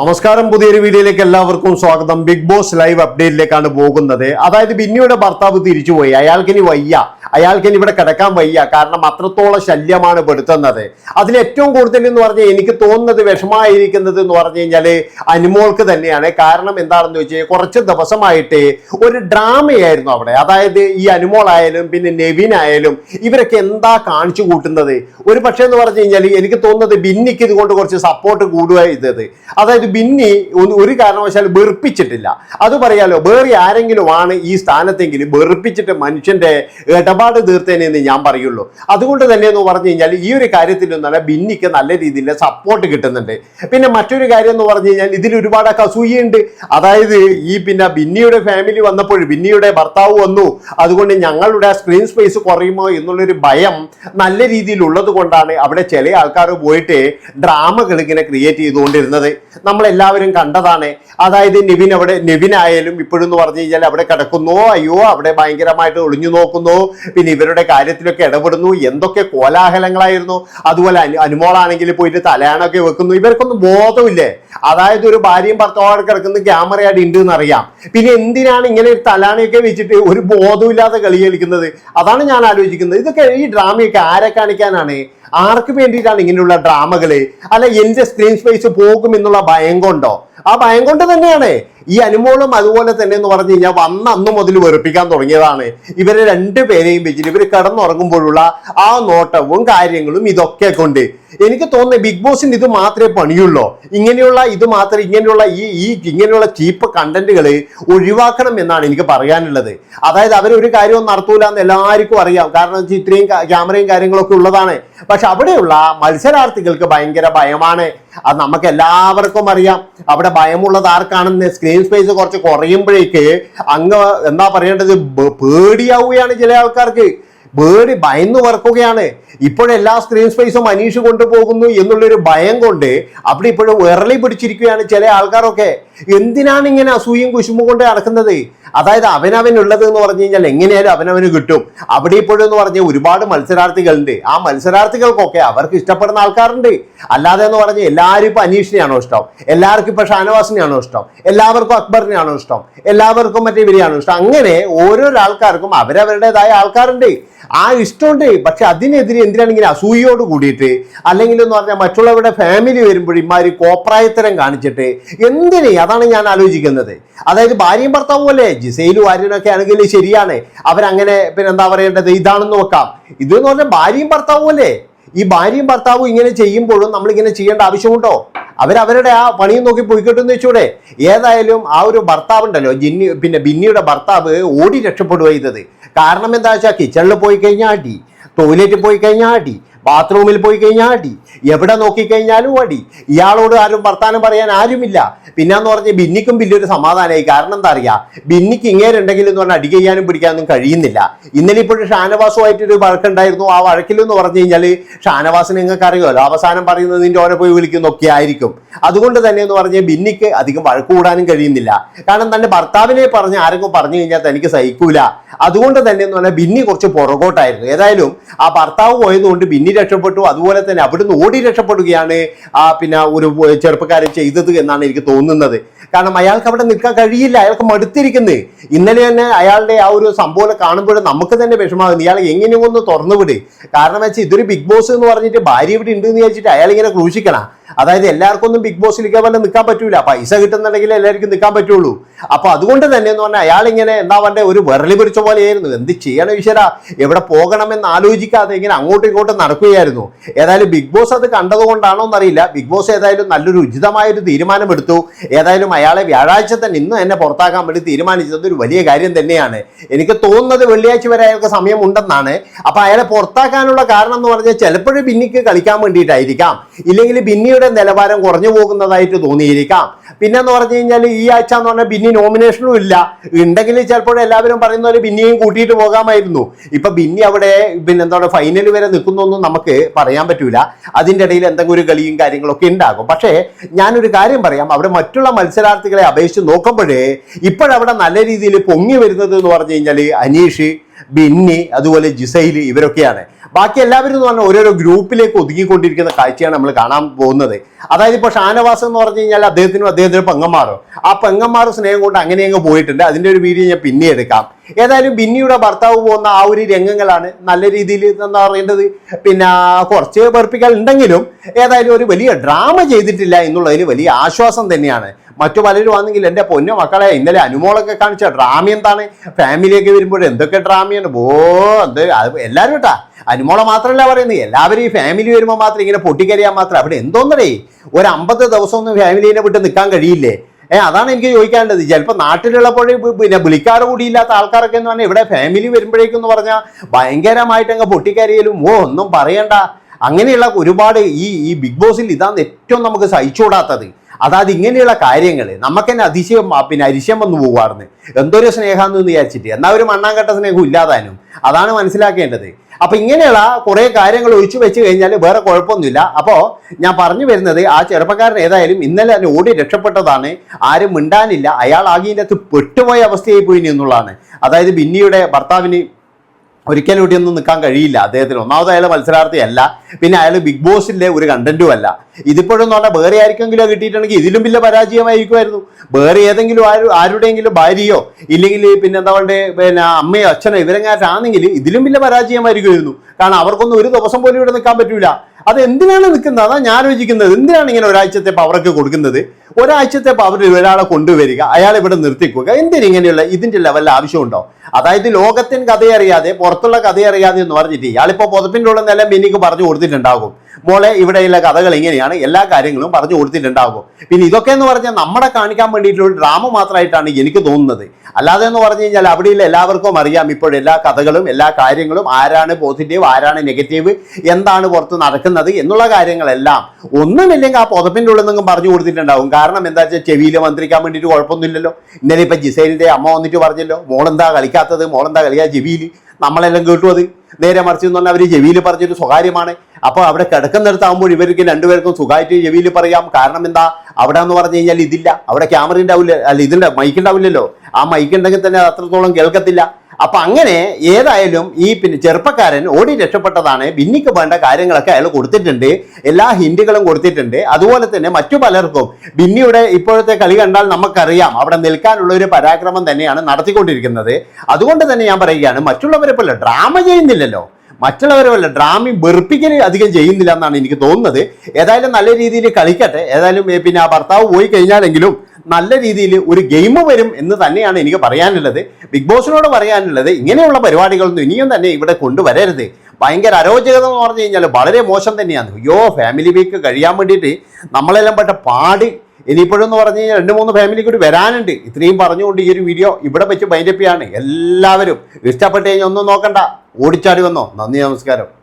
നമസ്കാരം. പുതിയൊരു വീഡിയോയിലേക്ക് എല്ലാവർക്കും സ്വാഗതം. ബിഗ് ബോസ് ലൈവ് അപ്ഡേറ്റിലേക്കാണ് പോകുന്നത്. അതായത് ബിന്നിയുടെ ഭർത്താവ് തിരിച്ചുപോയി. അയാൾക്കിനി വയ്യ. അയാൾക്കിനി ഇവിടെ കിടക്കാൻ വയ്യ. കാരണം അത്രത്തോളം ശല്യമാണ് പെടുത്തുന്നത്. അതിൽ ഏറ്റവും കൂടുതൽ എന്ന് പറഞ്ഞാൽ എനിക്ക് തോന്നുന്നത് വിഷമായിരിക്കുന്നത് എന്ന് പറഞ്ഞു കഴിഞ്ഞാൽ അനുമോൾക്ക് തന്നെയാണ്. കാരണം എന്താണെന്ന് വെച്ചാൽ കുറച്ച് ദിവസമായിട്ട് ഒരു ഡ്രാമയായിരുന്നു അവിടെ. അതായത് ഈ അനുമോളായാലും പിന്നെ നെവിൻ ആയാലും ഇവരൊക്കെ എന്താ കാണിച്ചു കൂട്ടുന്നത്? ഒരു പക്ഷേ എന്ന് പറഞ്ഞു കഴിഞ്ഞാൽ എനിക്ക് തോന്നുന്നത് ബിന്നിക്ക് ഇതുകൊണ്ട് കുറച്ച് സപ്പോർട്ട് കൂടുക ചെയ്തത്. അതായത് ബിന്നി ഒരു കാരണവശാലും വെറുപ്പിച്ചിട്ടില്ല. അത് പറയാലോ വേറെ ആരെങ്കിലും ആണ് ഈ സ്ഥാനത്തെങ്കിലും വെറുപ്പിച്ചിട്ട് മനുഷ്യന്റെ ഇടപാട് തീർത്തേനെന്ന് ഞാൻ പറയുള്ളൂ. അതുകൊണ്ട് തന്നെ എന്ന് പറഞ്ഞു കഴിഞ്ഞാൽ ഈ ഒരു കാര്യത്തിൽ നല്ല ബിന്നിക്ക് നല്ല രീതിയിൽ സപ്പോർട്ട് കിട്ടുന്നുണ്ട്. പിന്നെ മറ്റൊരു കാര്യം എന്ന് പറഞ്ഞു കഴിഞ്ഞാൽ ഇതിൽ ഒരുപാട് അസൂയുണ്ട് അതായത് ഈ പിന്നെ ബിന്നിയുടെ ഫാമിലി വന്നപ്പോൾ ബിന്നിയുടെ ഭർത്താവ് വന്നു. അതുകൊണ്ട് ഞങ്ങളുടെ സ്ക്രീൻ സ്പേസ് കുറയുമോ എന്നുള്ളൊരു ഭയം നല്ല രീതിയിൽ ഉള്ളത് കൊണ്ടാണ് അവിടെ ചില ആൾക്കാർ പോയിട്ട് ഡ്രാമകൾ ഇങ്ങനെ ക്രിയേറ്റ് ചെയ്തുകൊണ്ടിരുന്നത്. നമ്മളെല്ലാവരും കണ്ടതാണ്. അതായത് നിവിൻ അവിടെ നിവിൻ ആയാലും ഇപ്പോഴും എന്ന് പറഞ്ഞു കഴിഞ്ഞാൽ അവിടെ കിടക്കുന്നു അയ്യോ അവിടെ ഭയങ്കരമായിട്ട് ഒളിഞ്ഞു നോക്കുന്നു. പിന്നെ ഇവരുടെ കാര്യത്തിലൊക്കെ ഇടപെടുന്നു. എന്തൊക്കെ കോലാഹലങ്ങളായിരുന്നു. അതുപോലെ അനു അനുമോളാണെങ്കിൽ പോയിട്ട് തലയാണൊക്കെ വെക്കുന്നു. ഇവർക്കൊന്നും ബോധമില്ലേ? അതായത് ഒരു ഭാര്യയും ഭർത്താവും കിടക്കുന്ന ക്യാമറയായിട്ട് ഉണ്ട് എന്നറിയാം പിന്നെ എന്തിനാണ് ഇങ്ങനെ ഒരു തലാണയൊക്കെ വെച്ചിട്ട് ഒരു ബോധമില്ലാതെ കളി കളിക്കുന്നത്? അതാണ് ഞാൻ ആലോചിക്കുന്നത്. ഇതൊക്കെ ഈ ഡ്രാമയൊക്കെ ആരെ കാണിക്കാനാണ്? ആർക്ക് വേണ്ടിയിട്ടാണ് ഇങ്ങനെയുള്ള ഡ്രാമകൾ? അല്ല എന്റെ സ്ക്രീൻ സ്പേസ് പോകും എന്നുള്ള ഭയം കൊണ്ടോ? ആ ഭയം കൊണ്ട് തന്നെയാണ്. ഈ അനുമോളും അതുപോലെ തന്നെ എന്ന് പറഞ്ഞു കഴിഞ്ഞാൽ വന്ന അന്ന് മുതൽ വെറുപ്പിക്കാൻ തുടങ്ങിയതാണ്. ഇവരെ രണ്ടുപേരെയും വെച്ചിട്ട് ഇവർ കിടന്നുറങ്ങുമ്പോഴുള്ള ആ നോട്ടവും കാര്യങ്ങളും ഇതൊക്കെ കൊണ്ട്. എനിക്ക് തോന്നുന്നത് ബിഗ് ബോസിന് ഇത് മാത്രമേ പണിയുള്ളൂ. ഇങ്ങനെയുള്ള ഇത് മാത്രം ഇങ്ങനെയുള്ള ഈ ഈ ഇങ്ങനെയുള്ള ചീപ്പ് കണ്ടന്റുകൾ ഒഴിവാക്കണം എന്നാണ് എനിക്ക് പറയാനുള്ളത്. അതായത് അവരൊരു കാര്യവും നടത്തൂല എന്ന് എല്ലാവർക്കും അറിയാം. കാരണം ഇത്രയും ക്യാമറയും കാര്യങ്ങളൊക്കെ ഉള്ളതാണ്. പക്ഷെ അവിടെയുള്ള മത്സരാർത്ഥികൾക്ക് ഭയങ്കര ഭയമാണ്. അത് നമുക്ക് എല്ലാവർക്കും അറിയാം. അവിടെ ഭയമുള്ളത് ആർക്കാണെന്ന് സ്ക്രീൻ സ്പേസ് കുറച്ച് കുറയുമ്പോഴേക്ക് അങ്ങ് എന്താ പറയേണ്ടത്? പേടിയാവുകയാണ് ചില ആൾക്കാർക്ക്. പേടി ഭയന്ന് വറക്കുകയാണ്. ഇപ്പോഴെല്ലാ സ്ക്രീൻ സ്പേസും അനീഷ് കൊണ്ടുപോകുന്നു എന്നുള്ളൊരു ഭയം കൊണ്ട് അവിടെ ഇപ്പോഴും വിറളി പിടിച്ചിരിക്കുകയാണ് ചില ആൾക്കാരൊക്കെ. എന്തിനാണ് ഇങ്ങനെ അസൂയും കുശുമ്പും കൊണ്ട് നടക്കുന്നത്? അതായത് അവനവൻ ഉള്ളത് എന്ന് പറഞ്ഞു കഴിഞ്ഞാൽ എങ്ങനെയായാലും അവനവന് കിട്ടും. അവിടെ ഇപ്പോഴും എന്ന് പറഞ്ഞാൽ ഒരുപാട് മത്സരാർത്ഥികളുണ്ട്. ആ മത്സരാർത്ഥികൾക്കൊക്കെ അവർക്ക് ഇഷ്ടപ്പെടുന്ന ആൾക്കാരുണ്ട്. അല്ലാതെ എന്ന് പറഞ്ഞാൽ എല്ലാവരും ഇപ്പൊ അനീഷിനെയാണോ ഇഷ്ടം? എല്ലാവർക്കും ഇപ്പൊ ഷാനവാസിനെയാണോ ഇഷ്ടം? എല്ലാവർക്കും അക്ബറിനെയാണോ ഇഷ്ടം? എല്ലാവർക്കും മറ്റേ ഇവരെയാണോ ഇഷ്ടം? അങ്ങനെ ഓരോരോ ആൾക്കാർക്കും അവരവരുടേതായ ആൾക്കാരുണ്ട്. ആ ഇഷ്ടമുണ്ട്. പക്ഷെ അതിനെതിരെ എന്തിനാണ് ഇങ്ങനെ അസൂയയോട് കൂടിയിട്ട് അല്ലെങ്കിൽ എന്ന് പറഞ്ഞാൽ മറ്റുള്ളവരുടെ ഫാമിലി വരുമ്പോൾ ഇമാര് കോപ്രായത്തരം കാണിച്ചിട്ട് എന്തിനേ? അതാണ് ഞാൻ ആലോചിക്കുന്നത്. അതായത് ഭാര്യയും ഭർത്താവും അല്ലേ? ജിസയിലും ആര്യനൊക്കെ ആണെങ്കിൽ ശരിയാണ്. അവരങ്ങനെ പിന്നെ എന്താ പറയേണ്ടത്? ഇതാണെന്ന് നോക്കാം. ഇത് എന്ന് പറഞ്ഞാൽ ഭാര്യയും ഭർത്താവും അല്ലേ? ഈ ഭാര്യയും ഭർത്താവും ഇങ്ങനെ ചെയ്യുമ്പോഴും നമ്മൾ ഇങ്ങനെ ചെയ്യേണ്ട ആവശ്യമുണ്ടോ? അവരവരുടെ ആ പണിയും നോക്കി പോയിക്കോട്ടെ എന്ന് വെച്ചൂടെ. ഏതായാലും ആ ഒരു ഭർത്താവ് ഉണ്ടല്ലോ ജിന്നി പിന്നെ ബിന്നിയുടെ ഭർത്താവ് ഓടി രക്ഷപ്പെടുക ചെയ്തത്. കാരണം എന്താ വെച്ചാൽ കിച്ചണിൽ പോയി കഴിഞ്ഞാൽ അടി ടോയ്ലറ്റിൽ പോയി കഴിഞ്ഞാൽ അടി. ബാത്റൂമിൽ പോയി കഴിഞ്ഞാൽ അടി. എവിടെ നോക്കിക്കഴിഞ്ഞാലും അടി. ഇയാളോട് ആരും വർത്താനം പറയാൻ ആരുമില്ല. പിന്നെന്ന് പറഞ്ഞ് ബിന്നിക്കും വലിയൊരു സമാധാനമായി കാരണം എന്താ അറിയാ? ബിന്നിക്ക് ഇങ്ങേരുണ്ടെങ്കിൽ എന്ന് പറഞ്ഞാൽ അടി ചെയ്യാനും പിടിക്കാനൊന്നും കഴിയുന്നില്ല. ഇന്നലെ ഇപ്പോഴും ഷാനവാസുമായിട്ടൊരു വഴക്കുണ്ടായിരുന്നു. ആ വഴക്കിലെന്ന് പറഞ്ഞു കഴിഞ്ഞാൽ ഷാനവാസിന് നിങ്ങൾക്ക് അറിയുമല്ലോ അവസാനം പറയുന്നത് നിന്റെ ഓനെ പോയി വിളിക്കുന്നൊക്കെ ആയിരിക്കും. അതുകൊണ്ട് തന്നെ എന്ന് പറഞ്ഞ് ബിന്നിക്ക് അധികം വഴക്ക് കൂടാനും കഴിയുന്നില്ല. കാരണം തന്റെ ഭർത്താവിനെ പറഞ്ഞ് ആരെങ്കിലും പറഞ്ഞു കഴിഞ്ഞാൽ തനിക്ക് സഹിക്കൂല. അതുകൊണ്ട് തന്നെ എന്ന് പറഞ്ഞാൽ ബിന്നി കുറച്ച് പുറകോട്ടായിരുന്നു. ഏതായാലും ആ ഭർത്താവ് പോയതുകൊണ്ട് ബിന്നി രക്ഷപ്പെട്ടു. അതുപോലെ തന്നെ അവിടുന്ന് ഓടി രക്ഷപ്പെടുകയാണ് ആ പിന്നെ ഒരു ചെറുപ്പക്കാരൻ ചെയ്തത് എന്നാണ് എനിക്ക് തോന്നുന്നത്. കാരണം അയാൾക്ക് അവിടെ നിൽക്കാൻ കഴിയില്ല അയാൾക്ക് മടുത്തിരിക്കുന്നത് ഇന്നലെ തന്നെ അയാളുടെ ആ ഒരു സംഭവം കാണുമ്പോൾ നമുക്ക് തന്നെ വിഷമാകുന്നു ഇയാൾ എങ്ങനെയൊന്ന് ഒന്ന് തുറന്നു വിട്. കാരണം വെച്ചാൽ ഇതൊരു ബിഗ് ബോസ് എന്ന് പറഞ്ഞിട്ട് ഭാര്യ ഇവിടെ ഉണ്ട് എന്ന് വിചാരിച്ചിട്ട് അയാൾ ഇങ്ങനെ ക്രൂശിക്കണം. അതായത് എല്ലാവർക്കും ഒന്നും ബിഗ് ബോസിലേക്ക് വല്ല നിൽക്കാൻ പറ്റൂല. പൈസ കിട്ടുന്നുണ്ടെങ്കിൽ എല്ലാവർക്കും നിൽക്കാൻ പറ്റുള്ളൂ. അപ്പൊ അതുകൊണ്ട് തന്നെ എന്ന് പറഞ്ഞാൽ അയാൾ ഇങ്ങനെ എന്താ പറയുക ഒരു വിരളി പിടിച്ച പോലെയായിരുന്നു. എന്ത് ചെയ്യണം ഈശ്വര? എവിടെ പോകണമെന്ന് ആലോചിക്കാതെ ഇങ്ങനെ അങ്ങോട്ടും ഇങ്ങോട്ടും നടക്കുകയായിരുന്നു. ഏതായാലും ബിഗ് ബോസ് അത് കണ്ടതുകൊണ്ടാണോ എന്നറിയില്ല. ബിഗ് ബോസ് ഏതായാലും നല്ലൊരു ഉചിതമായ ഒരു തീരുമാനമെടുത്തു. ഏതായാലും അയാളെ വ്യാഴാഴ്ച തന്നെ ഇന്ന് എന്നെ പുറത്താക്കാൻ വേണ്ടി തീരുമാനിച്ചത് ഒരു വലിയ കാര്യം തന്നെയാണ്. എനിക്ക് തോന്നുന്നത് വെള്ളിയാഴ്ച വരെ അയാൾക്ക് സമയം ഉണ്ടെന്നാണ് അപ്പൊ അയാളെ പുറത്താക്കാനുള്ള കാരണം എന്ന് പറഞ്ഞാൽ ചിലപ്പോഴും ബിന്നിക്ക് കളിക്കാൻ വേണ്ടിയിട്ടായിരിക്കാം. ഇല്ലെങ്കിൽ ബിന്നിയുടെ നിലവാരം കുറഞ്ഞു പോകുന്നതായിട്ട് തോന്നിയിരിക്കാം. പിന്നെ എന്ന് പറഞ്ഞു കഴിഞ്ഞാൽ ഈ ആഴ്ച എന്ന് പറഞ്ഞാൽ ബിന്നി നോമിനേഷനും ഇല്ല. ഉണ്ടെങ്കിൽ ചിലപ്പോൾ എല്ലാവരും പറയുന്ന പോലെ ബിന്നിയും കൂട്ടിയിട്ട് പോകാമായിരുന്നു. ഇപ്പൊ ബിന്നി അവിടെ പിന്നെ എന്താ പറയുക ഫൈനൽ വരെ നിൽക്കുന്നൊന്നും നമുക്ക് പറയാൻ പറ്റൂല. അതിന്റെ ഇടയിൽ എന്തെങ്കിലും ഒരു കളിയും കാര്യങ്ങളൊക്കെ ഉണ്ടാകും. പക്ഷേ ഞാനൊരു കാര്യം പറയാം. അവിടെ മറ്റുള്ള മത്സരാർത്ഥികളെ അപേക്ഷിച്ച് നോക്കുമ്പോഴേ ഇപ്പോഴവിടെ നല്ല രീതിയിൽ പൊങ്ങി വരുന്നത് എന്ന് പറഞ്ഞു കഴിഞ്ഞാൽ അനീഷ് ബിന്നി അതുപോലെ ജിസൈൽ ഇവരൊക്കെയാണ്. ബാക്കി എല്ലാവരും എന്ന് പറഞ്ഞാൽ ഓരോരോ ഗ്രൂപ്പിലേക്ക് ഒതുങ്ങിക്കൊണ്ടിരിക്കുന്ന കാഴ്ചയാണ് നമ്മൾ കാണാൻ പോകുന്നത്. അതായത് ഇപ്പോൾ ഷാനവാസ് എന്ന് പറഞ്ഞു കഴിഞ്ഞാൽ അദ്ദേഹത്തിനും അദ്ദേഹത്തിന് പെങ്ങന്മാരോ. ആ പെങ്ങന്മാരും സ്നേഹം കൊണ്ട് അങ്ങനെ അങ്ങ് പോയിട്ടുണ്ട്. അതിന്റെ ഒരു വീഡിയോ ഞാൻ പിന്നെ എടുക്കാം. ഏതായാലും ബിന്നിയുടെ ഭർത്താവ് പോകുന്ന ആ ഒരു രംഗങ്ങളാണ് നല്ല രീതിയിൽ എന്താ പറയേണ്ടത്. പിന്നെ കുറച്ച് വെറുപ്പിക്കൽ ഉണ്ടെങ്കിലും ഏതായാലും ഒരു വലിയ ഡ്രാമ ചെയ്തിട്ടില്ല എന്നുള്ളതിൽ വലിയ ആശ്വാസം തന്നെയാണ്. മറ്റു പലരും ആണെങ്കിൽ എന്റെ പൊന്നു മക്കളെ ഇന്നലെ അനുമോളൊക്കെ കാണിച്ച ഡ്രാമ എന്താണ്? ഫാമിലിയൊക്കെ വരുമ്പോൾ എന്തൊക്കെ ഡ്രാമയാണ്? ഓ എന്ത് എല്ലാവരും കേട്ടാ. അനുമോളെ മാത്രമല്ല പറയുന്നത്. എല്ലാവരും ഈ ഫാമിലി വരുമ്പോൾ മാത്രം ഇങ്ങനെ പൊട്ടിക്കരയാൻ മാത്രം. അവിടെ എന്തോന്നടേ? ഒരു അമ്പത് ദിവസം ഒന്നും ഫാമിലിനെ വിട്ട് നിൽക്കാൻ കഴിയില്ലേ? ഏ അതാണ് എനിക്ക് ചോദിക്കാനുള്ളത്. ചിലപ്പോൾ നാട്ടിലുള്ളപ്പോഴേ പിന്നെ വിളിക്കാറ് കൂടിയില്ലാത്ത ആൾക്കാരൊക്കെ എന്ന് പറഞ്ഞാൽ ഇവിടെ ഫാമിലി വരുമ്പോഴേക്കും എന്ന് പറഞ്ഞാൽ ഭയങ്കരമായിട്ട് അങ്ങ് പൊട്ടിക്കരിയലും ഓ ഒന്നും പറയണ്ട. അങ്ങനെയുള്ള ഒരുപാട് ഈ ഈ ബിഗ് ബോസിൽ ഇതാണ് ഏറ്റവും നമുക്ക് സഹിച്ചുകൂടാത്തത്. അതായത് ഇങ്ങനെയുള്ള കാര്യങ്ങൾ നമുക്ക് തന്നെ അതിശയം പിന്നെ അരിശം വന്നു പോകുമായിരുന്നു എന്തൊരു സ്നേഹമെന്ന് വിചാരിച്ചിട്ട്. എന്നാൽ ഒരു മണ്ണാങ്കട്ട സ്നേഹം ഇല്ലാതാനും. അതാണ് മനസ്സിലാക്കേണ്ടത്. അപ്പൊ ഇങ്ങനെയുള്ള കുറെ കാര്യങ്ങൾ ഒഴിച്ചു വെച്ച് കഴിഞ്ഞാൽ വേറെ കുഴപ്പമൊന്നുമില്ല. അപ്പോൾ ഞാൻ പറഞ്ഞു വരുന്നത് ആ ചെറുപ്പക്കാരൻ ഏതായാലും ഇന്നലെ തന്നെ ഓടി രക്ഷപ്പെട്ടതാണ്. ആരും മിണ്ടാനില്ല. അയാൾ ആകെ ഇതിന്റെ അകത്ത് പെട്ടുപോയ അവസ്ഥയായി പോയി എന്നുള്ളതാണ്. അതായത് ബിന്നിയുടെ ഭർത്താവിന് ഒരിക്കലും ഇവിടെ ഒന്നും നിൽക്കാൻ കഴിയില്ല അദ്ദേഹത്തിന്. ഒന്നാമത് അയാൾ മത്സരാർത്ഥിയല്ല. പിന്നെ അയാൾ ബിഗ് ബോസിന്റെ ഒരു കണ്ടന്റും അല്ല. ഇതിപ്പോഴും എന്ന് പറഞ്ഞാൽ വേറെ ആർക്കെങ്കിലും കിട്ടിയിട്ടുണ്ടെങ്കിൽ ഇതിലും വലിയ പരാജയമായിരിക്കുമായിരുന്നു. വേറെ ഏതെങ്കിലും ആരും ആരുടെയെങ്കിലും ഭാര്യയോ ഇല്ലെങ്കിൽ പിന്നെ എന്താ പറയുക പിന്നെ അമ്മയോ അച്ഛനോ ഇവരെങ്ങാറ്റാണെങ്കിൽ ഇതിലും വലിയ പരാജയമായിരിക്കുമായിരുന്നു. കാരണം അവർക്കൊന്നും ഒരു ദിവസം പോലും ഇവിടെ നിൽക്കാൻ പറ്റൂല. അത് എന്തിനാണ് നിൽക്കുന്നത്? അതാ ഞാൻ ആലോചിക്കുന്നത്. എന്തിനാണ് ഇങ്ങനെ ഒരാഴ്ചത്തെ പവറൊക്കെ കൊടുക്കുന്നത്? ഒരാഴ്ചത്തെ പവർ ഒരാളെ കൊണ്ടുവരിക അയാൾ ഇവിടെ നിർത്തിക്കുക എന്തിനു ഇങ്ങനെയുള്ള ഇതിന്റെ ലെവലിൽ ആവശ്യമുണ്ടോ? അതായത് ലോകത്തിൻ കഥയറിയാതെ പുറത്തുള്ള കഥയറിയാതെ എന്ന് പറഞ്ഞിട്ട് ഇയാളിപ്പോ പുതപ്പിന്റെ ഉള്ള നിലം എനിക്ക് പറഞ്ഞു കൊടുത്തിട്ടുണ്ടാകും. മോളെ ഇവിടെയുള്ള കഥകൾ ഇങ്ങനെയാണ്. എല്ലാ കാര്യങ്ങളും പറഞ്ഞു കൊടുത്തിട്ടുണ്ടാകും. പിന്നെ ഇതൊക്കെ എന്ന് പറഞ്ഞാൽ നമ്മളെ കാണിക്കാൻ വേണ്ടിയിട്ടുള്ള ഡ്രാമ മാത്രമായിട്ടാണ് എനിക്ക് തോന്നുന്നത്. അല്ലാതെ എന്ന് പറഞ്ഞു കഴിഞ്ഞാൽ അവിടെയുള്ള എല്ലാവർക്കും അറിയാം ഇപ്പോൾ എല്ലാ കഥകളും എല്ലാ കാര്യങ്ങളും ആരാണ് പോസിറ്റീവ് ആരാണ് നെഗറ്റീവ് എന്താണ് പുറത്ത് നടക്കുന്നത് എന്നുള്ള കാര്യങ്ങളെല്ലാം ഒന്നുമില്ലെങ്കിൽ ആ പുതപ്പിന്റെ ഉള്ളിൽ നിന്നും പറഞ്ഞു കൊടുത്തിട്ടുണ്ടാവും കാരണം എന്താ വെച്ചാൽ ചെവിയിൽ മന്ത്രിക്കാൻ വേണ്ടിയിട്ട് കുഴപ്പമൊന്നുമില്ലല്ലോ. ഇന്നലെ ഇപ്പം ജിസൈലിന്റെ അമ്മ വന്നിട്ട് പറഞ്ഞല്ലോ മോളെന്താ കളിക്കാത്തത്? മോളെന്താ കളിക്കാത്ത ചെവിയിൽ നമ്മളെല്ലാം കേട്ടു അത്. നേരെ മറിച്ച് എന്ന് പറഞ്ഞാൽ അവർ ചെവിയിൽ പറഞ്ഞൊരു സ്വകാര്യമാണ്. അപ്പോൾ അവിടെ കിടക്കുന്നിടത്താകുമ്പോൾ ഇവർക്ക് രണ്ടുപേർക്കും സുഖമായിട്ട് ചെവിയിൽ പറയാം. കാരണം എന്താ? അവിടെ എന്ന് പറഞ്ഞു കഴിഞ്ഞാൽ ഇതില്ല. അവിടെ ക്യാമറ ഉണ്ടാവില്ല. അല്ല ഇതിന്റെ മൈക്ക് ഉണ്ടാവില്ലല്ലോ. ആ മൈക്ക് ഉണ്ടെങ്കിൽ തന്നെ അത് അത്രത്തോളം കേൾക്കത്തില്ല. അപ്പൊ അങ്ങനെ ഏതായാലും ഈ പിന്നെ ചെറുപ്പക്കാരൻ ഓടി രക്ഷപ്പെട്ടതാണ്. ബിന്നിക്ക് വേണ്ട കാര്യങ്ങളൊക്കെ അയാൾ കൊടുത്തിട്ടുണ്ട്. എല്ലാ ഹിൻഡുകളും കൊടുത്തിട്ടുണ്ട്. അതുപോലെ തന്നെ മറ്റു പലർക്കും ബിന്നിയുടെ ഇപ്പോഴത്തെ കളി കണ്ടാൽ നമുക്കറിയാം. അവിടെ നിൽക്കാനുള്ള ഒരു പരാക്രമം തന്നെയാണ് നടത്തിക്കൊണ്ടിരിക്കുന്നത്. അതുകൊണ്ട് തന്നെ ഞാൻ പറയുകയാണ് മറ്റുള്ളവരെ പോലെ ഡ്രാമ ചെയ്യുന്നില്ലല്ലോ. മറ്റുള്ളവരെ വല്ല ഡ്രാമയും വെറുപ്പിക്കൽ അധികം ചെയ്യുന്നില്ല എന്നാണ് എനിക്ക് തോന്നുന്നത്. ഏതായാലും നല്ല രീതിയിൽ കളിക്കട്ടെ. ഏതായാലും പിന്നെ ആ ഭർത്താവ് പോയി കഴിഞ്ഞാലെങ്കിലും നല്ല രീതിയിൽ ഒരു ഗെയിം വരും എന്ന് തന്നെയാണ് എനിക്ക് പറയാനുള്ളത്. ബിഗ് ബോസിനോട് പറയാനുള്ളത് ഇങ്ങനെയുള്ള പരിപാടികളൊന്നും ഇനിയും തന്നെ ഇവിടെ കൊണ്ടുവരരുത്. ഭയങ്കര അരോചകത എന്ന് പറഞ്ഞു കഴിഞ്ഞാൽ വളരെ മോശം തന്നെയാണ്. അയ്യോ ഫാമിലി വീക്ക് കഴിയാൻ വേണ്ടിയിട്ട് നമ്മളെല്ലാം പെട്ട പാടി. ഇനിയിപ്പോഴും എന്ന് പറഞ്ഞു കഴിഞ്ഞാൽ രണ്ട് മൂന്ന് ഫാമിലി കൂടി വരാനുണ്ട്. ഇത്രയും പറഞ്ഞുകൊണ്ട് ഈ ഒരു വീഡിയോ ഇവിടെ വെച്ച് ബൈൻഡപ്പിയാണ് എല്ലാവരും ഇഷ്ടപ്പെട്ട് കഴിഞ്ഞാൽ ഒന്നും നോക്കണ്ട. ഓടിച്ചാടി വന്നോ. നന്ദി നമസ്കാരം.